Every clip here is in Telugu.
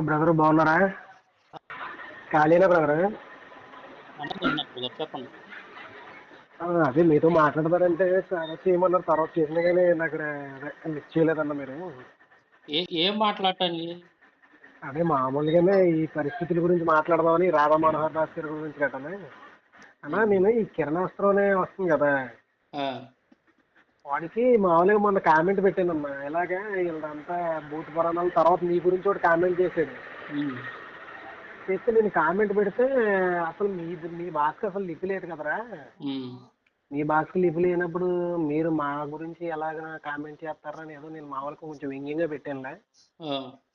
బ్రదర్ బాగున్నారా? ఖాళీనా బ్రదర్? అదే మీతో మాట్లాడతారంటే చాలా చేయమన్నారు తర్వాత చేసినా కానీ నాకు లిఫ్ట్ చేయలేదన్న మీరు. ఏ ఏం మాట్లాడటానికి అదే మామూలుగానే ఈ పరిస్థితుల గురించి మాట్లాడదామని రాధా మనోహర్ దాస్ గారి గురించి గట్టనే. అన్నా నేను ఈ కిరణాస్త్రం అనే వస్తుంది కదా. వాడికి మామూలుగా మొన్న కామెంట్ పెట్టానమ్మా. ఇలాగా వీళ్ళంతా భూత పురాణాల తర్వాత నీ గురించి ఒకటి కామెంట్ చేశాడు. చేస్తే నేను కామెంట్ పెడితే అసలు మీ మీ భాషకి అసలు లిపి లేదు కదరా. మీ భాషకి లిపి లేనప్పుడు మీరు మా గురించి ఎలాగ కామెంట్ చేస్తారని ఏదో నేను మామూలుగా కొంచెం వ్యంగ్యంగా పెట్టానులే.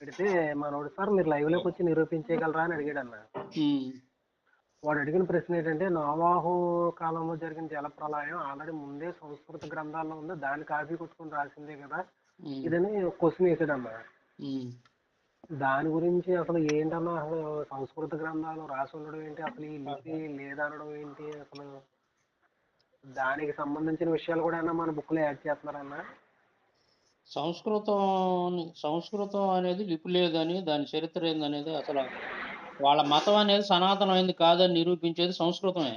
పెడితే మనోడు సార్ మీరు లైవ్లోకి వచ్చి నిరూపించగలరా అని అడిగాడు అన్న వాడు అడిగిన ప్రశ్న ఏంటంటే నోవాహు కాలంలో జరిగిన జలప్రలయం ఆల్రెడీ ముందే సంస్కృత గ్రంథాల్లో ఉంది. దాన్ని కాపీ కొట్టుకుని రాసిందే కదా. ఇదని క్వశ్చన్ వేసాడన్న ఉమ్. దాని గురించి అసలు ఏంటన్నా అసలు సంస్కృత గ్రంథాలు రాసి ఉండడం ఏంటి? అసలు ఈ లిపి లేదనడం ఏంటి? అసలు దానికి సంబంధించిన విషయాలు కూడా అన్న మన బుక్లో యాడ్ చేస్తున్నారన్న సంస్కృతం సంస్కృతం అనేది లిపి లేదని దాని చరిత్ర ఏందనేది అసలు వాళ్ళ మతం అనేది సనాతనమైంది కాదని నిరూపించేది సంస్కృతమే.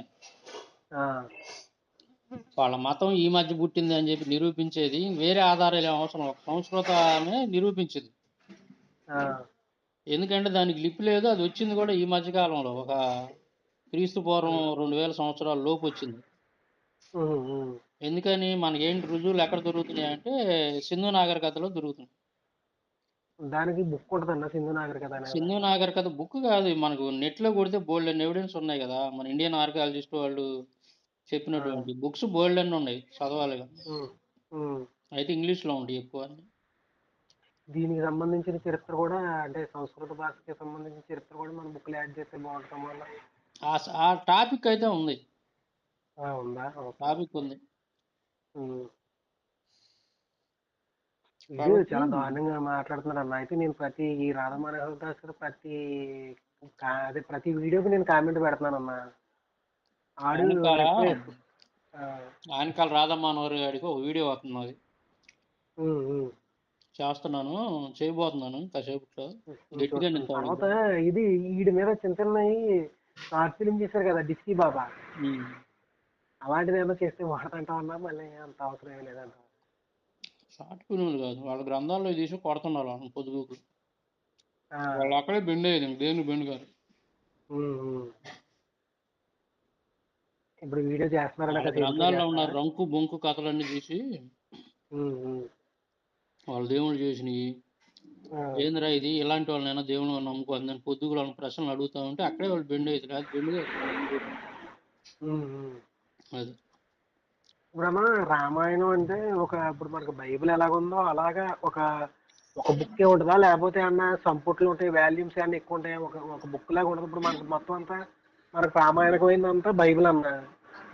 వాళ్ళ మతం ఈ మధ్య పుట్టింది అని చెప్పి నిరూపించేది వేరే ఆధారాలు అవసరం. సంస్కృతమే నిరూపించింది. ఎందుకంటే దానికి లిపి లేదు అది వచ్చింది కూడా ఈ మధ్య కాలంలో. ఒక క్రీస్తు పూర్వం రెండు వేల సంవత్సరాల లోపు వచ్చింది. ఎందుకని మనకి ఏంటి రుజువులు ఎక్కడ దొరుకుతున్నాయి అంటే సింధు నాగరికతలో దొరుకుతుంది దానికి బుక్ ఉంటుందన్న సింధు నాగరికత సింధు నాగరికత బుక్ కాదు. మనకు నెట్లో కొడితే బోల్డ్ అన్ని ఎవిడెన్స్ ఉన్నాయి కదా. మన ఇండియన్ ఆర్కియాలజిస్ట్ వాళ్ళు చెప్పినటువంటి బుక్స్ బోల్డ్ అన్ని ఉన్నాయి చదవాలి ఉమ్, ఉమ్. అయితే ఇంగ్లీష్లో ఉంటాయి ఎక్కువ దీనికి సంబంధించిన చరిత్ర కూడా అంటే సంస్కృత భాషకి సంబంధించిన చరిత్ర కూడా మన బుక్లో యాడ్ చేస్తే బాగుంటుంది వల్ల ఆ ఆ టాపిక్ అయితే ఉంది. ఉందా? ఓకే. టాపిక్ ఉంది. చాలా దారుణంగా మాట్లాడుతున్నాడు అన్న అయితే నేను ప్రతి ఈ రాధమానవ దాస్ గారు ప్రతి అదే ప్రతి వీడియోకి నేను కామెంట్ పెడుతున్నాను అన్న ఆడు వెనకాల reply ఇస్తు- ఆ, ఆనకాల రాధమ్మనోహర్ గారికి ఒక వీడియో వస్తున్నది. చేస్తున్నాను చేయబోతున్నాను నింటాడు తర్వాత ఇది వీడి మీద చిన్న చిన్నవి షార్ట్ ఫిలిం చేశారు కదా డిస్కీ బాబా. అలాంటిది ఏదో చేస్తే వాడతంటామన్నా మళ్ళీ అంత అవసరం ఏం లేదంట. ఫిల్మ్లు కాదు. వాళ్ళ గ్రంథాల్లో తీసి కొడుతున్నారు వాళ్ళని పొదుగుకు వాళ్ళు అక్కడే బెండ్ అయ్యేది దేని బెండ్ గారు. ఇప్పుడు వీడియో చేస్తున్నారట వాళ్ళ గ్రంథాల్లో ఉన్న రంకు బొంకు కథలన్నీ తీసి వాళ్ళ దేవుళ్ళు చేసినవి ఏందిరా ఇది? ఇలాంటి వాళ్ళనైనా దేవుళ్ళు నమ్ముకోవాలి. నేను పొద్దుగులు వాళ్ళని ప్రశ్నలు అడుగుతా ఉంటే అక్కడే వాళ్ళు బెండ్ అయ్యేది కాదు. బెండ్ అది. ఇప్పుడమ్మా రామాయణం అంటే ఒక ఇప్పుడు మనకు బైబిల్ ఎలాగుందో అలాగా ఒక ఒక బుక్ ఉంటుందా? లేకపోతే అన్న సంపుట్లు ఉంటాయి వాల్యూమ్స్ అన్నీ ఎక్కువ ఉంటాయి ఒక ఒక బుక్ లాగా ఉండదు ఇప్పుడు మనకు మొత్తం అంతా మనకు రామాయణమైందంతా బైబిల్ అన్న.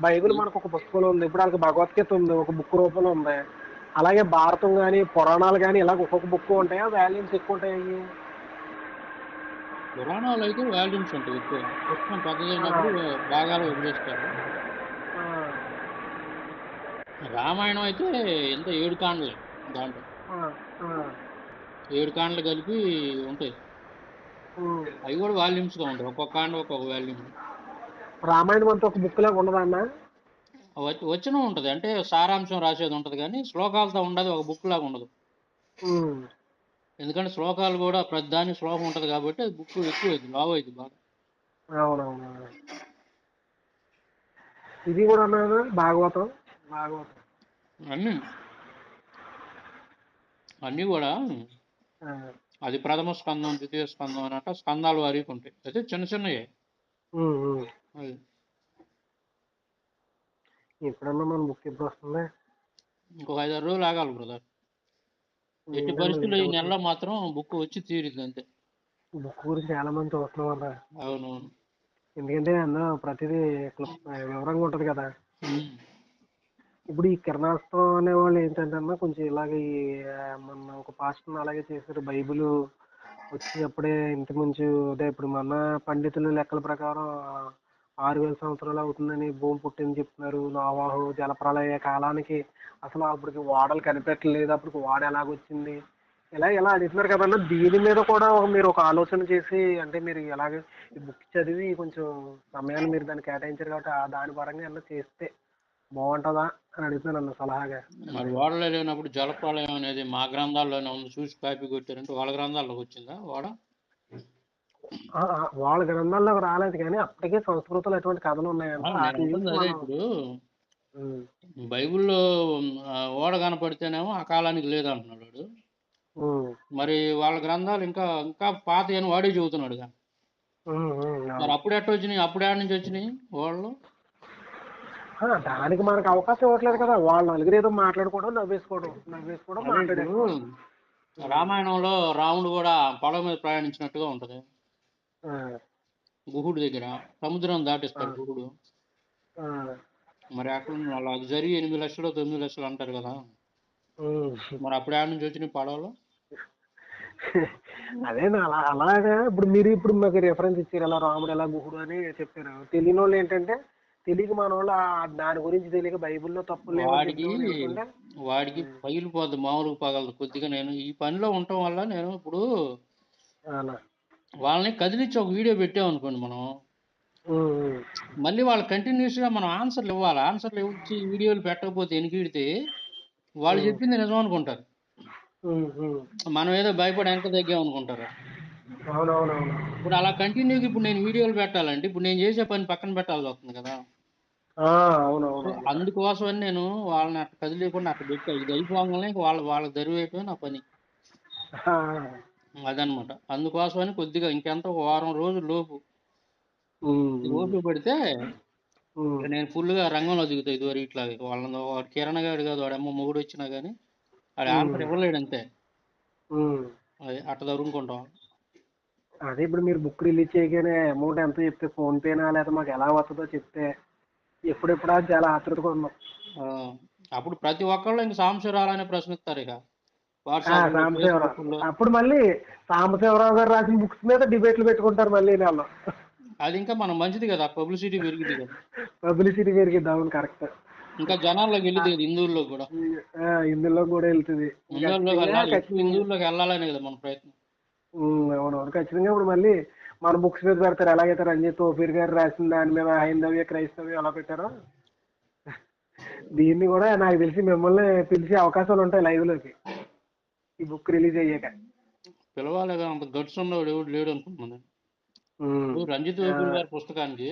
బైబిల్ మనకు ఒక పుస్తకంలో ఉంది. ఇప్పుడు వాళ్ళకి భగవద్గీత ఉంది ఒక బుక్ రూపంలో ఉంది. అలాగే భారతం కానీ పురాణాలు కానీ ఇలాగ ఒక్కొక్క బుక్ ఉంటాయా? వాల్యూమ్స్ ఎక్కువ ఉంటాయి పురాణాలు అయితే వాల్యూమ్స్ ఉంటాయి ఎక్కువ పుస్తకం పెద్దదైనప్పుడు భాగాలు వదిలేస్తారు. రామాయణం అయితే ఎంత ఏడు కాండలే దాంట్లో. ఏడు కాండలు కలిపి ఉంటాయి. అవి కూడా వాల్యూమ్స్గా ఉంటాయి. ఒక్కొక్క కాండ ఒక్కొక్క వాల్యూమ్. రామాయణం అంతా ఒక బుక్ లాగా ఉండదా అన్న? వచ్చిన ఉంటది. అంటే సారాంశం రాసేది ఉంటది కానీ శ్లోకాలతో ఉండదు. ఒక బుక్ లాగా ఉండదు. ఎందుకంటే శ్లోకాలు కూడా ప్రతి దానికి శ్లోకం ఉంటది కాబట్టి బుక్ ఎక్కువ అయింది లావ్ అయింది బాగా ఇది కూడా అన్నదా భాగవతం. భాగవతం అన్నీ. అన్నీ కూడా అది ప్రథమ స్కందం ద్వితీయ స్కందం అన్నట్టు స్కందాలు వారికి ఉంటాయి అయితే చిన్న చిన్నయే. అది. ఎప్పుడన్నా మన బుక్ ఎప్పుడు వస్తుంది? ఇంకొక ఐదారు రోజులు ఆగాలి బ్రదర్. ఎట్టి పరిస్థితుల్లో ఈ నెలలో మాత్రం బుక్ వచ్చి తీరింది అంతే. బుక్ గురించి చాలా మంది చూస్తున్నాం అన్న అవునవును. ఎందుకంటే అందులో ప్రతిదీ వివరంగా ఉంటది కదా. ఇప్పుడు ఈ కిరణాస్త్రం అనే వాళ్ళు ఏంటంటే అన్న కొంచెం ఇలాగే ఈ, మొన్న ఒక పాస్టర్ని అలాగే చేశారు. బైబిల్ వచ్చినప్పుడే ఇంతకుముందు అదే ఇప్పుడు మన పండితుల లెక్కల ప్రకారం ఆరు వేల సంవత్సరాలు అవుతుందని భూమి పుట్టింది చెప్తున్నారు. నోవాహు జలప్రలయ కాలానికి అసలు అప్పటికి ఓడలు కనిపెట్టలేదు. అప్పటికి వాడ ఎలాగొచ్చింది? ఇలా ఇలా అడుగుతున్నారు కదన్నా దీని మీద కూడా ఒక మీరు ఒక ఆలోచన చేసి అంటే మీరు ఎలాగ ఈ బుక్ చదివి కొంచెం సమయాన్ని మీరు దాన్ని కేటాయించారు కాబట్టి ఆ దాని పరంగా ఏమన్నా చేస్తే బాగుంటుందా అని అడుగుతున్నాను అన్న సలహాగా. మరి ఓడలో లేనప్పుడు జలప్రలయం అనేది మా గ్రంథాల్లోనే ఉంది. చూసి కాపీ కొట్టారంటే వాళ్ళ గ్రంథాల్లోకి వచ్చిందా ఓడ వాళ్ళ గ్రంథాల్లోకి రాలేదు కానీ అప్పటికే సంస్కృతంలో ఎటువంటి కథలు ఉన్నాయంట. ఇప్పుడు బైబిల్లో ఓడ కనపడితేనేమో ఆ కాలానికి లేదంటున్నాడు వాడు. మరి వాళ్ళ గ్రంథాలు ఇంకా ఇంకా పాత అని వాడే చెబుతున్నాడు మరి. అప్పుడు ఎట్ట వచ్చినాయి? అప్పుడు ఏడ నుంచి వచ్చినాయి? ఆ, దానికి మనకు అవకాశం ఇవ్వట్లేదు కదా. వాళ్ళు నలుగురు ఏదో మాట్లాడుకోవడం నవ్వేసుకోవడం నవ్వేసుకోవడం అదే మాట్లాడేసుకోవడం రామాయణంలో రాముడు కూడా పడవ మీద ప్రయాణించినట్టుగా ఉంటది. గుహుడు దగ్గర సముద్రం దాటిస్తాడు గుహుడు. మరి అక్కడ వాళ్ళ జరిగి ఎనిమిది లక్షలు తొమ్మిది లక్షలు అంటారు కదా. మరి అప్పుడు ఏడ నుంచి వచ్చినాయి పడవలు? అదే నా అలా అలాగా. ఇప్పుడు మీరు ఇప్పుడు మాకు రిఫరెన్స్ ఇచ్చారు ఎలా రాముడు ఎలా గుహుడు అని చెప్పారు. తెలియని వాళ్ళు ఏంటంటే తెలియక మన వాళ్ళు దాని గురించి తెలియక బైబిల్లో తప్పులు లేవని వాడికి వాడికి పగిలిపోద్ది మామూలుగా పగలదు. కొద్దిగా నేను ఈ పనిలో ఉండటం వల్ల నేను ఇప్పుడు వాళ్ళని కదిలిచ్చి ఒక వీడియో పెట్టామనుకోండి మనం. ఉమ్, ఉమ్. మళ్ళీ వాళ్ళు కంటిన్యూస్గా మనం ఆన్సర్లు ఇవ్వాలి. ఆన్సర్లు ఇచ్చి వీడియోలు పెట్టకపోతే ఎనికిడితే వాళ్ళు చెప్పింది నిజం అనుకుంటారు. మనం ఏదో భయపడి వెనక తగ్గాం అనుకుంటారు. అవునవునవును. ఇప్పుడు అలా కంటిన్యూగా ఇప్పుడు నేను వీడియోలు పెట్టాలంటే ఇప్పుడు నేను చేసే పని పక్కన పెట్టాల్సి వస్తుంది కదా. అవునవును. అందుకోసమని నేను వాళ్ళని అట్లా కదిలేయకుండా అట్లా పెట్టా ఇది అయిపోగానే వాళ్ళ వాళ్ళకి దరివేయటమే నా పని. అదనమాట. అందుకోసమని కొద్దిగా ఇంకెంత ఒక వారం రోజుల లోపు ఓపిక పడితే నేను full గా రంగంలో దిగుతా ఇదివరకు ఇట్లా వాళ్ళని వాడు కిరణ్ గాడు కాదు వాడు అమ్మ మొగుడు వచ్చినా కానీ వాడు ఆన్సర్ ఇవ్వలేడు అంతే. అది అట్ట తరుముకుంటాం అదే ఇప్పుడు మీరు బుక్ రిలీజ్ చేయగానే అమౌంట్ ఎంత చెప్తే ఫోన్ పేనా లేదా మాకు ఎలా వస్తుందో చెప్తే ఎప్పుడెప్పుడా చాలా ఆతృతగా ఉన్నాం. ఆ, అప్పుడు ప్రతి ఒక్కళ్ళు ఇంక సాంశరాలనే ప్రశ్నిస్తారు ఇక. ఆ, వాట్సాప్ అప్పుడు మళ్ళీ సాంబశివరావు గారు రాసిన బుక్స్ మీద డిబేట్లు పెట్టుకుంటారు మళ్ళీ వాళ్ళు అది ఇంకా మనం మంచిది కదా పబ్లిసిటీ పెరిగింది కదా. పబ్లిసిటీ పెరిగిద్ది అవును కరెక్ట్ ఇంకా జనాల్లోకి వెళ్ళింది కదా హిందువుల్లో కూడా. ఇందులో కూడా వెళ్తుంది. హిందువుల్లోకి వెళ్ళాలి ఎక్కువ హిందువుల్లోకి వెళ్ళాలనే కదా మన ప్రయత్నం. అవునవును ఖచ్చితంగా ఇప్పుడు మళ్ళీ మన బుక్స్ మీద పెడతారు. ఎలాగైతే రంజిత్ తోఫీర్ గారు రాసిన దాని మీద హైందవ్య క్రైస్తవ్య ఎలా పెట్టారో? దీన్ని కూడా నాకు తెలిసి మిమ్మల్ని పిలిచే అవకాశాలు ఉంటాయి లైవ్లోకి. ఈ బుక్ రిలీజ్ అయ్యాక. పిలవాలి ఉన్నవాడు ఎవడు లేడు అనుకుంటున్నాను రంజిత్ వేపూరి గారి పుస్తకానికి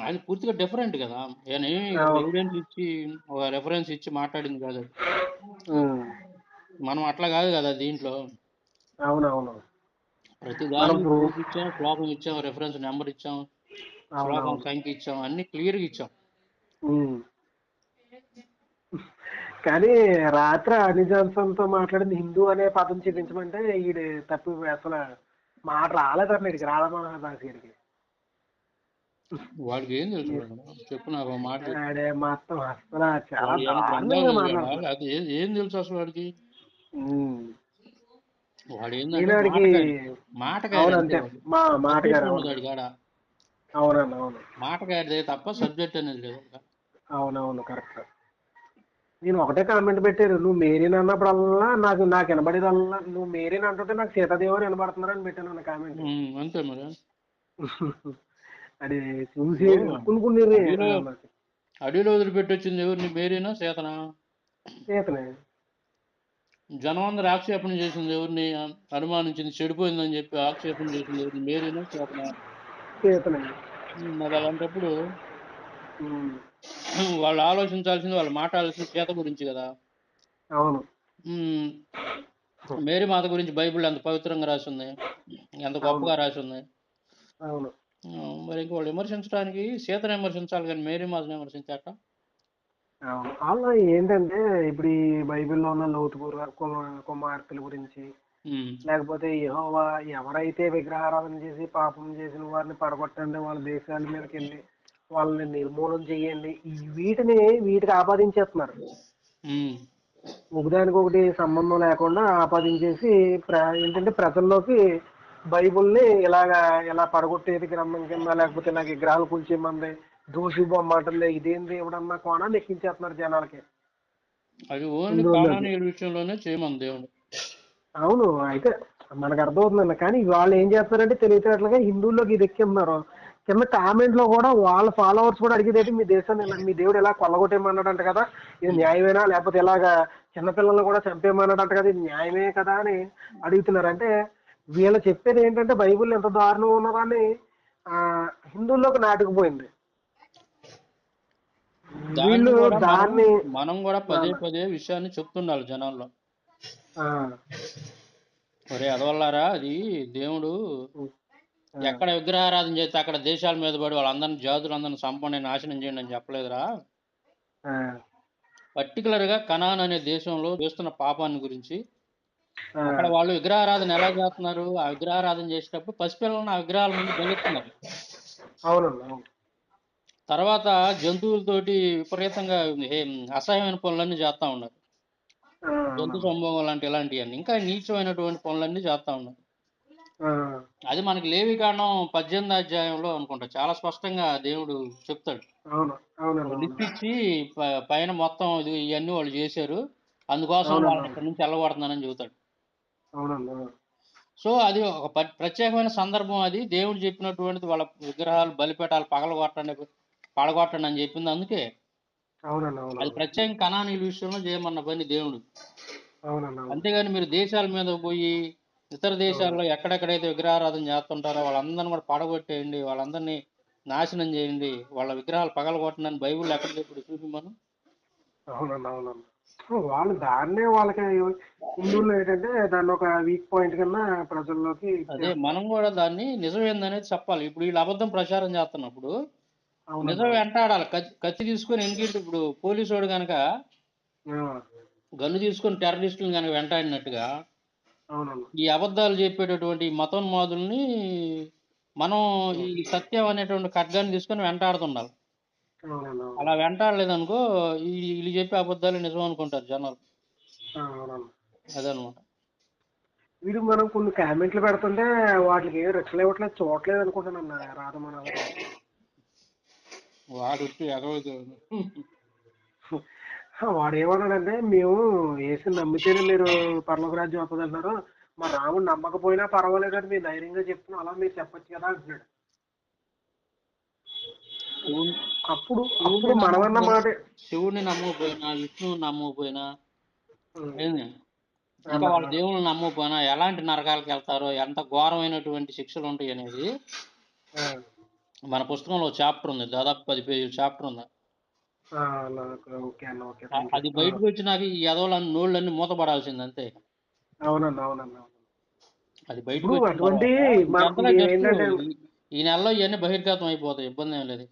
ఆయన పూర్తిగా డిఫరెంట్ కదా. ఆయన ఎవిడెన్స్ ఇచ్చి ఒక రెఫరెన్స్ ఇచ్చి మాట్లాడింది కాదు. మనం అట్లా కాదు కదా దీంట్లో. అవునవును. ప్రతి దానికి ఇచ్చాం శ్లోకం ఇచ్చాం రెఫరెన్స్ నెంబర్ ఇచ్చాం శ్లోకం సంఖ్య ఇచ్చాం అన్ని క్లియర్గా ఇచ్చాం. కానీ రాత్రి అని జాన్సన్తో మాట్లాడింది హిందూ అనే పదం చూపించమంటే ఈడు తప్పి అసలు మాట రాలేదన్న వీడికి రాధమోహన్ దాస్ గారికి. వాడికి ఏం తెలుసు చెప్పు నాకు మాట మొత్తం అసలు చాలా? అది ఏ- తెలుసు అసలు వాడికి. వాడు ఈనాడికి అవునంతే. మా మాటగారు ఉండదు అవును. మాటగాడిదే తప్ప సబ్జెక్ట్ అనేది లేదు అవునవును కరెక్ట్. నేను ఒకటే కామెంట్ పెట్టారు నువ్వు మేరీని అన్నప్పుడల్లా నాకు నాకు వినబడేదల్లా నువ్వు మేరీని అంటుంటే నాకు సీతాదేవని వినబడుతున్నారని పెట్టాను అన్న కామెంట్. అంతే మరి. అది చూసి. కొన్ని కొన్ని అడవిలో వదిలిపెట్టి వచ్చింది ఎవరిని? మేరీనా సీతనా? సీతనే. జనం ఆక్షేపణ చేసింది ఎవరిని అనుమానించింది చెడిపోయిందని చెప్పి ఆక్షేపణ చేసింది ఎవరిని? మేరీనా ఉమ్, మరి అలాంటప్పుడు వాళ్ళు ఆలోచించాల్సింది వాళ్ళు మాట్లాడాల్సింది సీత గురించి కదా. అవును. మేరీ మాత గురించి బైబిల్ ఎంత పవిత్రంగా రాసి ఉంది ఎంత గొప్పగా రాసి ఉంది అవును మరి ఇంక వాళ్ళు విమర్శించడానికి సీతను విమర్శించాలి కానీ మేరీ మాతను విమర్శించాక అలా ఏంటంటే ఇప్పుడు ఈ బైబిల్లో ఉన్న కుమ- కుమార్తెల గురించి లేకపోతే యెహోవా ఎవరైతే విగ్రహారాధన చేసి పాపం చేసిన వారిని పడగొట్టండి వాళ్ళ దేశాల మీదకి వెళ్ళి వాళ్ళని నిర్మూలన చేయండి ఈ వీటిని వీటికి ఆపాదించేస్తున్నారు. ఒకదానికి ఒకటి సంబంధం లేకుండా ఆపాదించేసి ఏంటంటే ప్రజల్లోకి బైబుల్ని ఇలాగా ఇలా పడగొట్టేది గ్రంథం కింద లేకపోతే నాకు విగ్రహాలు కూల్చేయమంది దోషి బొమ్మ అంటుంది ఇదేం దేవుడు అన్న కోణాన్ని ఎక్కించేస్తున్నారు జనాలకి. అది ఓన్లీ విషయంలోనే చేయమని దేవుడు. అవును అయితే మనకు అర్థమవుతుందండి. కానీ వాళ్ళు ఏం చేస్తారంటే తెలియచేట్లుగా హిందువుల్లోకి ఇది ఎక్కిస్తున్నారు. కింద కామెంట్లో కూడా వాళ్ళ ఫాలోవర్స్ కూడా అడిగేది మీ దేశాన్ని మీ దేవుడు ఎలా కొల్లగొట్టేయమన్నాడంట కదా. ఇది న్యాయమేనా? లేకపోతే ఇలాగా చిన్నపిల్లల్ని కూడా చంపేయమన్నాడంట కదా. ఇది న్యాయమే కదా అని అడుగుతున్నారు. అంటే వీళ్ళు చెప్పేది ఏంటంటే బైబిల్ ఎంత దారుణం ఉన్నదాన్ని ఆ హిందువుల్లోకి నాటుకుపోయింది. వీళ్ళు దాన్ని మనం కూడా పదే పదే విషయాన్ని చెప్తుండాలి జనాల్లో ఒరే అదవల్లారా అది దేవుడు ఎక్కడ విగ్రహారాధన చేస్తే అక్కడ దేశాల మీద పడి వాళ్ళందరిని జాతులందరిని సంపండి నాశనం చేయండి అని చెప్పలేదురా? పర్టికులర్గా కనాన్ అనే దేశంలో చేస్తున్న పాపాన్ని గురించి అక్కడ వాళ్ళు విగ్రహారాధన ఎలా చేస్తున్నారు? ఆ విగ్రహారాధన చేసేటప్పుడు పసిపిల్లలను ఆ విగ్రహాల ముందు బలిస్తున్నారు. అవును. తర్వాత జంతువులతోటి విపరీతంగా అసహ్యమైన పనులన్నీ చేస్తా ఉన్నారు. జంతు సంభోగం లాంటి ఇలాంటివన్నీ. ఇంకా నీచమైనటువంటి పనులన్నీ చేస్తా ఉన్నారు. అది మనకి లేవి కాండం పద్దెనిమిది అధ్యాయంలో అనుకుంటా. చాలా స్పష్టంగా దేవుడు చెప్తాడు. ప- పైన మొత్తం ఇది ఇవన్నీ వాళ్ళు చేశారు. అందుకోసం. వాళ్ళని ఇక్కడ నుంచి వెళ్ళగొడుతున్నానని చెబుతాడు. సో అది ఒక ప్రత్యేకమైన సందర్భం అది. దేవుడు చెప్పినటువంటిది వాళ్ళ విగ్రహాలు బలిపేటాలు పగలగొట్టండి. పడగొట్టండి అని చెప్పింది. అందుకే అది ప్రత్యేకంగా కణానీల విషయంలో చేయమన్న పని దేవుడు. అంతేగాని మీరు దేశాల మీద పోయి ఇతర దేశాల్లో ఎక్కడెక్కడైతే విగ్రహారాధన చేస్తుంటారో వాళ్ళందరిని కూడా పడగొట్టేయండి వాళ్ళందరినీ నాశనం చేయండి వాళ్ళ విగ్రహాలు పగలగొట్టండి బైబుల్ ఎక్కడ చెప్పాడు చూపి మనం అవునండి. అవునండి వాళ్ళు దాన్నే వాళ్ళకి హిందువులు ఏంటంటే దాన్ని ఒక వీక్ పాయింట్ కింద ప్రజల్లోకి అదే మనం కూడా దాన్ని నిజమేందనేది చెప్పాలి. ఇప్పుడు వీళ్ళు అబద్ధం ప్రచారం చేస్తున్నప్పుడు నిజం వెంటాడాలి కత్తి కత్తి తీసుకొని ఎన్నికలు ఇప్పుడు పోలీసు వాడు కనుక గన్ను తీసుకొని టెర్రరిస్టులను కనుక వెంటాడినట్టుగా ఈ అబద్ధాలు చెప్పేటటువంటి మతోన్మాదుల్ని మనం ఈ సత్యం అనేటువంటి ఖడ్గాన్ని తీసుకొని వెంటాడుతుండాలి. అలా వెంటాడలేదనుకో వీళ్ళు చెప్పే అబద్ధాలు నిజం అనుకుంటారు జనాలు. అదనమాట. వీడు మనం కొన్ని కామెంట్లు పెడుతుంటే వాటికి ఏం రిప్లై ఇవ్వట్లేదు చూడట్లేదు అనుకుంటానన్న రాధమన వాడు వాడు ఏమన్నాడంటే మేము వేసి నమ్మితేనే మీరు పర్లోక రాజ్యం వస్తుందంటున్నారు మా రాముడు నమ్మకపోయినా పర్వాలేదు అని మీరు ధైర్యంగా చెప్తున్నా అలా మీరు చెప్పొచ్చు కదా అంటున్నాడు. అప్పుడు అప్పుడు మనమన్న మాట శివుడిని నమ్మకపోయినా విష్ణువుని నమ్మకపోయినా ఇంకా వాళ్ళ దేవుళ్ళని నమ్మకపోయినా ఎలాంటి నరకాలకు వెళ్తారో ఎంత ఘోరమైనటువంటి శిక్షలు ఉంటాయి అనేది మన పుస్తకంలో చాప్టర్ ఉంది దాదాపు పది పేజీల చాప్టర్ ఉంది. అది బయటకు వచ్చినాక ఈ ఎదవలన్నీ నోళ్ళన్నీ మూతపడాల్సింది అంతే. అవునండి అవునండి అవును. అది బయటకు ఈ- నెలలో ఇవన్నీ బహిర్గతం అయిపోతాయి ఇబ్బంది ఏం లేదు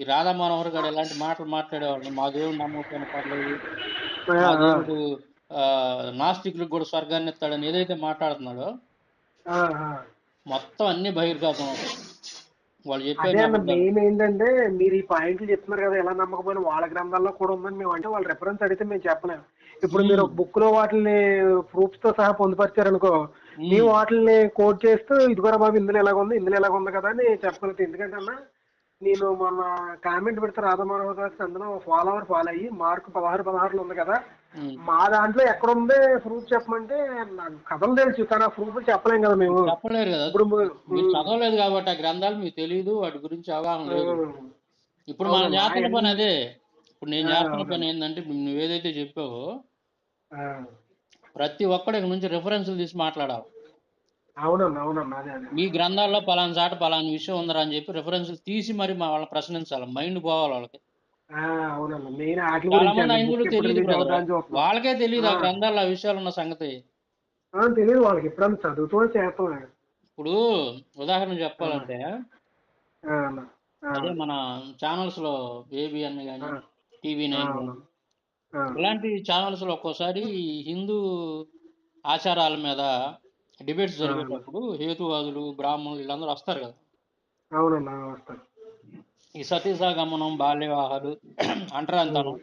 ఈ రాధా మనోహర్ గారు ఇలాంటి మాటలు మాట్లాడేవాళ్ళు మా దేవుడు నమ్మకపోయినా పర్లేదు. దేవుడు నాస్తికులకు కూడా స్వర్గాన్ని ఇస్తాడని ఏదైతే మాట్లాడుతున్నాడో. మొత్తం అన్ని బహిర్గతం. వాళ్ళు మెయిన్ ఏంటంటే మీరు ఈ పాయింట్లు చెప్తున్నారు కదా ఎలా నమ్మకపోయినా వాళ్ళ గ్రంథాల్లో కూడా ఉందని మేము అంటే వాళ్ళ రెఫరెన్స్ అడిగితే మేము చెప్పలేము ఇప్పుడు మీరు బుక్లో వాటిని ప్రూఫ్స్తో సహా పొందుపరిచారనుకో మేము వాటిని కోట్ చేస్తూ ఇదిగోరా బాబు ఇందులో ఎలాగ ఉంది ఇందులో ఎలాగ ఉంది కదా అని చెప్పగలుగుతాం. ఎందుకంటే అన్న నేను మొన్న కామెంట్ పెడితే రాధమానవ గారికి అందులో ఫాలోవర్ ఫాలో అయ్యి మార్క్ పదహారు పదహారులో ఉంది కదా. మా దాంట్లో ఎక్కడ ఉంది ప్రూఫ్ చెప్పమంటే నాకు కథలు తెలుసు కానీ ఆ ప్రూఫ్ చెప్పలేం కదా మేము. చెప్పలేరు కదా. ఇప్పుడు మీరు చదవలేదు కాబట్టి ఆ గ్రంథాలు మీకు తెలియదు వాటి గురించి అవగాహన లేదు. ఇప్పుడు మనం చేస్తున్న పని అదే. ఇప్పుడు నేను చేస్తున్న అవునమ్మా. పని ఏంటంటే నువ్వు ఏదైతే చెప్పావో ప్రతి ఒక్కడి నుంచి రిఫరెన్స్లు తీసి మాట్లాడాలి. అవునన్నా అవునన్నా అదే అదే. మీ గ్రంథాల్లో పలానా చాట పలానా విషయం ఉందరా అని చెప్పి రిఫరెన్స్లు తీసి మరి మా వాళ్ళని ప్రశ్నించాలి. మైండ్ పోవాలి వాళ్ళకి. గురించి అని వాళ్ళకే తెలియదు ఆ. గ్రంథాల్లో ఆ విషయాలు ఉన్న సంగతి తెలియదు వాళ్ళకి. ఎప్పుడన్నా చదువుతూ చేస్తాం ఇప్పుడు ఉదాహరణ చెప్పాలంటే అదే మన ఛానల్స్లో ఏబిఎన్ కానీ ఆ, టీవీ నైన్ ఇలాంటి ఛానల్స్లో ఒక్కోసారి హిందూ ఆచారాల మీద డిబేట్స్ జరిగేటప్పుడు హేతువాదులు బ్రాహ్మణులు వీళ్ళందరూ వస్తారు కదా. అవునన్నా వస్తాను ఈ సతీసాగమనం బాల్య వివాహాలు అంటరాంతనం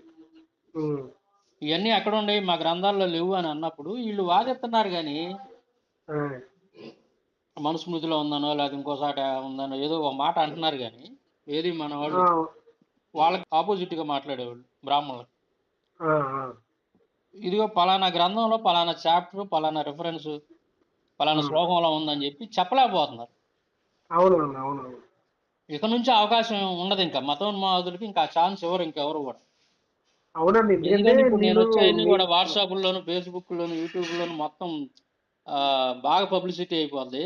ఇవన్నీ ఎక్కడ ఉండేవి మా గ్రంథాల్లో లేవు అని అన్నప్పుడు వీళ్ళు వాదిస్తున్నారు కానీ మనుస్మృతిలో ఉందనో లేదా ఇంకోసాట ఉందనో ఏదో ఒక మాట అంటున్నారు కానీ ఏది మన వాళ్ళు వాళ్ళకి ఆపోజిట్గా మాట్లాడేవాళ్ళు బ్రాహ్మణులు. ఇదిగో పలానా గ్రంథంలో పలానా చాప్టర్ పలానా రిఫరెన్స్ పలానా. శ్లోకంలో ఉందని చెప్పి చెప్పలేకపోతున్నారు. అవునవును అవునవును. ఇక నుంచి అవకాశం ఉండదు ఇంకా. మతోన్మాదులకి ఇంకా ఛాన్స్ ఎవరు ఇంకెవరు కూడా. అవునండి నేను కూడా వాట్సాప్ లోను ఫేస్బుక్ లోను యూట్యూబ్ లోను మొత్తం బాగా పబ్లిసిటీ అయిపోద్ది.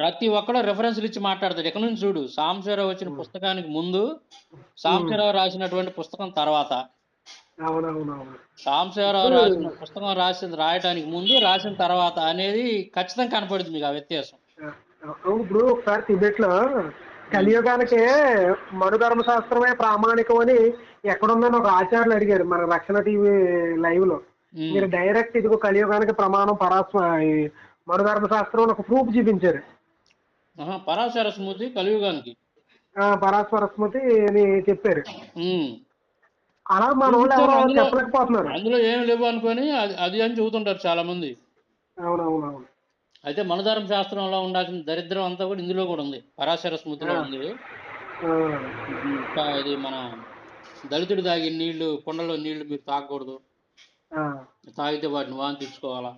ప్రతి ఒక్కడు రెఫరెన్స్లు ఇచ్చి మాట్లాడతాడు. ఇక్కడ నుంచి చూడు సాంబశివరావు వచ్చిన. పుస్తకానికి ముందు సాంబశివరావు రాసినటువంటి పుస్తకం తర్వాత. సాంబశివరావు రాసిన పుస్తకం రాసింది రాయటానికి ముందు రాసిన తర్వాత అనేది ఖచ్చితంగా కనపడుతుంది మీకు ఆ వ్యత్యాసం. ఇప్పుడు ఒకసారి టిబెట్లో కలియుగానికి మనుధర్మ శాస్త్రమే ప్రామాణికం అని ఎక్కడుందని ఒక ఆచార్యులు అడిగారు మన రక్షణ టీవీ లైవ్లో. మీరు డైరెక్ట్ ఇదిగో కలియుగానికి ప్రమాణం పరాస్మ మనుధర్మ శాస్త్రం ఒక ప్రూఫ్ చూపించారు. పరాశర స్మృతి కలియుగానికి. ఆ, పరాస్పర స్మృతి అని చెప్పారు. అలా మన చెప్పలేకపోతున్నారు. అందులో ఏం లేవు అనుకొని అది అది అని చెబుతుంటారు చాలా మంది అవునవునవును. అయితే మనధర్మ శాస్త్రంలో ఉండాల్సిన దరిద్రం అంతా కూడా ఇందులో కూడా ఉంది. పరాశర స్మృతిలో. ఉంది. ఇది మన దళితుడు తాగే నీళ్ళు కుండలో నీళ్ళు మీరు తాగకూడదు. తాగితే వాటిని వాంతించుకోవాలా?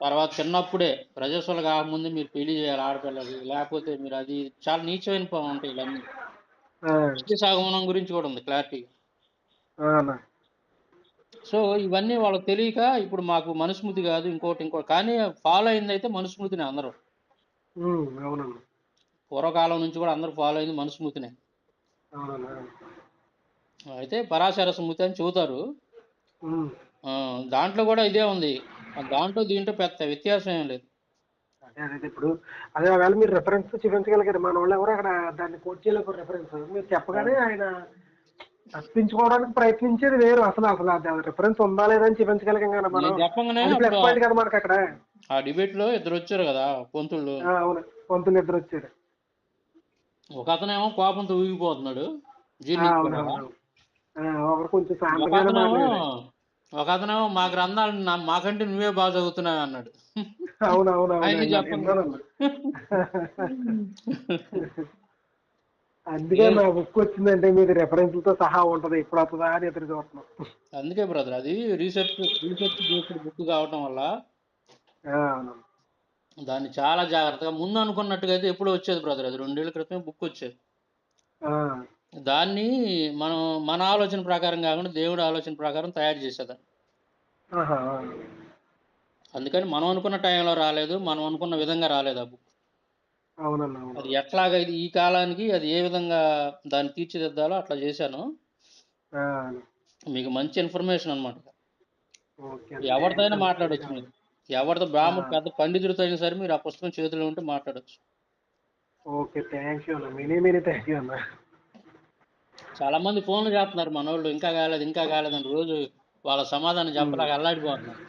తర్వాత చిన్నప్పుడే ప్రజస్వలు కాకముందే మీరు పెళ్ళి చేయాలి ఆడపిల్లకి లేకపోతే మీరు అది చాలా నీచమైన పనులు ఉంటాయి ఇవన్నీ. సాగమనం గురించి కూడా ఉంది క్లారిటీ. సో ఇవన్నీ వాళ్ళకి తెలియక ఇప్పుడు మాకు మనుస్మృతి కాదు ఇంకోటి ఇంకోటి కానీ ఫాలో అయింది అయితే మనుస్మృతిని అందరూ. పూర్వకాలం నుంచి కూడా అందరూ ఫాలో అయింది మనుస్మృతినే. అయితే పరాశర స్మృతి అని చెబుతారు. దాంట్లో కూడా ఇదే ఉంది. దాంట్లో దీంట్లో పెద్ద వ్యత్యాసం ఏం లేదు. అదే అదే ఇప్పుడు అదే ఒకవేళ మీరు రెఫరెన్స్ చూపించగలిగారు మన వాళ్ళు ఎవరు అక్కడ దాన్ని కోట్ చేయలేక రెఫరెన్స్ మీరు చెప్పగానే ఆయన తప్పించుకోవడానికి ప్రయత్నించేది వేరు. అసలు అసలు అది రెఫరెన్స్ ఉందా లేదా అని చూపించగలిగాం కదా మనం ప్లస్ అప్పుడు పాయింట్ కదా మనకి అక్కడ. ఆ డిబేట్లో ఇద్దరు వచ్చారు కదా పొంతుళ్ళు అవును. పంతులు ఇద్దరు వచ్చారు. ఒక అతనేమో కోపంతో ఊగిపోతున్నాడు. ఒకరు కొంచెం ఒక అతనేమో మా గ్రంథాలు మాకంటే నువ్వే బాగా చదువుతున్నావు అన్నాడు. అవును అందుకే నా బుక్ వచ్చిందంటే మీది రెఫరెన్స్లతో సహా ఉంటది. ఎప్పుడు వస్తుందా అని ఎదురు చూస్తున్నాం. అందుకే బ్రదర్ అది రీసెర్చ్ రీసెర్చ్ బేస్డ్ బుక్ కావటం వల్ల దాన్ని చాలా జాగ్రత్తగా ముందు అనుకున్నట్టుగా అయితే ఎప్పుడు వచ్చేది బ్రదర్ అది రెండేళ్ళ క్రితం బుక్ వచ్చేది. దాన్ని మనం మన ఆలోచన ప్రకారం కాకుండా దేవుడి ఆలోచన ప్రకారం తయారు చేసేదాన్ని. అందుకని మనం అనుకున్న టైంలో రాలేదు మనం అనుకున్న విధంగా రాలేదు ఆ బుక్ అవునన్నా అవును. అది ఎట్లాగా ఇది ఈ కాలానికి అది ఏ విధంగా దాన్ని తీర్చిదిద్దాలో అట్లా చేశాను. ఆ, మీకు మంచి ఇన్ఫర్మేషన్ అనమాట ఓకే ఎవరితోనైనా మాట్లాడొచ్చు మీరు. ఎవరితో బ్రాహ్మణ. పెద్ద పండితుడితో అయినా సరే మీరు ఆ పుస్తకం చేతిలో ఉంటే మాట్లాడొచ్చు. ఓకే థ్యాంక్ యూ అన్న మెనీ మెనీ థ్యాంక్ యూ అన్న చాలా మంది ఫోన్లు చేస్తున్నారు మన వాళ్ళు ఇంకా కాలేదు ఇంకా కాలేదని రోజు వాళ్ళ సమాధానం చెప్పలేక అల్లాడిపోతున్నారు.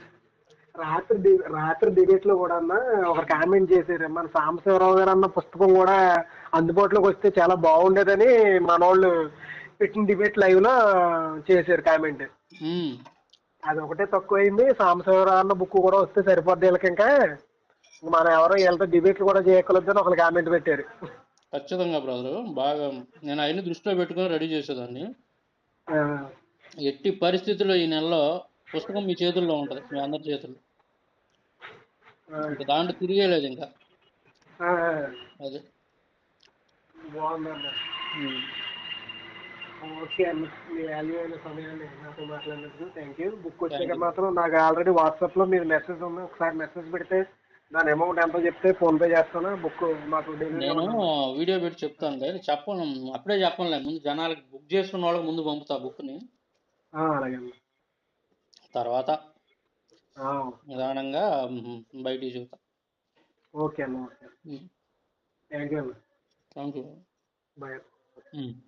రాత్రి రాత్రి డిబేట్లో కూడా అన్న ఒక కామెంట్ చేశారు. మన సాంబశివరావు గారు అన్న పుస్తకం కూడా అందుబాటులోకి వస్తే చాలా బాగుండేదని మనోళ్ళు పెట్టిన డిబేట్ లైవ్లో చేశారు కామెంట్ అది ఒకటే తక్కువైంది. సాంబశివరావు అన్న బుక్ కూడా వస్తే సరిపోద్ది వీళ్ళకి ఇంకా. మనం ఎవరో వీళ్ళతో డిబేట్లు కూడా చేయగలొద్దని ఒకరు కామెంట్ పెట్టారు. ఖచ్చితంగా బ్రదరు. బాగా నేను అవన్నీ దృష్టిలో పెట్టుకొని రెడీ చేసేదాన్ని. ఎట్టి పరిస్థితుల్లో ఈ నెలలో పుస్తకం మీ చేతుల్లో ఉంటుంది. మీ అందరి చేతుల్లో. ఇంకా దాంట్లో తిరిగేలేదు ఇంకా. అదే. ఉమ్. ఓకే అన్న మీ వాల్యూ అయిన సమయాన్ని నాతో మాట్లాడినందుకు థ్యాంక్ యూ. బుక్ వచ్చాక మాత్రం నాకు ఆల్రెడీ వాట్సాప్లో మీరు మెసేజ్ ఉంది. ఒకసారి మెసేజ్ పెడితే దాని అమౌంట్ ఎంతో చెప్తే ఫోన్ పే చేస్తాను. బుక్ మాకు నేను వీడియో పెట్టి చెప్తాను. కానీ చెప్పను. అప్పుడే చెప్పనులే ముందు జనాలకి బుక్ చేసుకున్న వాళ్ళకి ముందు పంపుతా బుక్ని. అలాగే అన్న తర్వాత ఆ, నిదానంగా బయటికి చూపుతా ఓకే అన్న ఓకే. థ్యాంక్ యూ అన్న థ్యాంక్ యూ బాయ్